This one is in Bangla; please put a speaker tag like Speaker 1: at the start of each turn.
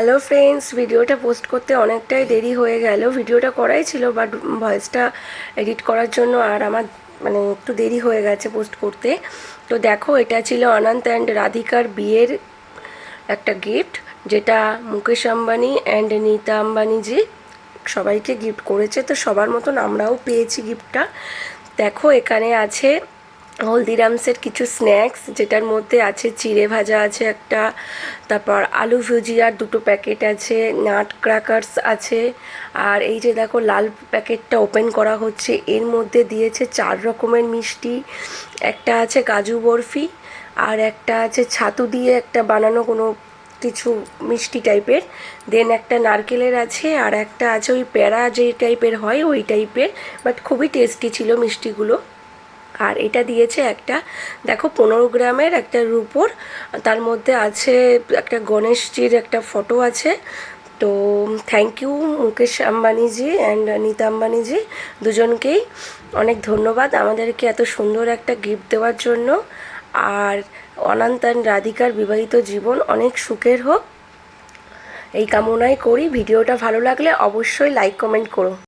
Speaker 1: হ্যালো ফ্রেন্ডস ভিডিওটা পোস্ট করতে অনেকটাই দেরি হয়ে গেল। ভিডিওটা করাই ছিল বাট ভয়েসটা এডিট করার জন্য আর আমার মানে একটু দেরি হয়ে গেছে পোস্ট করতে। তো দেখো, এটা ছিল অনন্ত অ্যান্ড রাধিকার বিয়ের একটা গিফট যেটা মুকেশ আম্বানি অ্যান্ড নীতা আম্বানিজি সবাইকে গিফট করেছে। তো সবার মতন আমরাও পেয়েছি গিফটটা দেখো, এখানে আছে হলদিরামসের কিছু স্ন্যাক্স, যেটার মধ্যে আছে চিড়ে ভাজা আছে একটা, তারপর আলু ভুজিয়ার দুটো প্যাকেট আছে, নাট ক্র্যাকার্স আছে, আর এই যে দেখো লাল প্যাকেটটা ওপেন করা হচ্ছে, এর মধ্যে দিয়েছে চার রকমের মিষ্টি, একটা আছে কাজু বরফি, আর একটা আছে ছাতু দিয়ে একটা বানানো কোনো কিছু মিষ্টি টাইপের দেন একটা নারকেলের আছে, আর একটা আছে ওই প্যারা যে টাইপের হয় ওই টাইপের বাট খুবই টেস্টি ছিল মিষ্টিগুলো। আর এটা দিয়েছে একটা, দেখো পনেরো গ্রামের একটা রুপোর, তার মধ্যে আছে একটা গণেশজির একটা ফটো আছে। তো thank you Mukesh Ambani ji and Nita Ambani ji দুজনকেই। অনেক ধন্যবাদ আমাদেরকে এত সুন্দর একটা গিফট দেওয়ার জন্য। আর অনন্ত রাধিকার বিবাহিত জীবন অনেক সুখের হোক। এই কামনাই করি। ভিডিওটা ভালো লাগলে অবশ্যই লাইক কমেন্ট করো।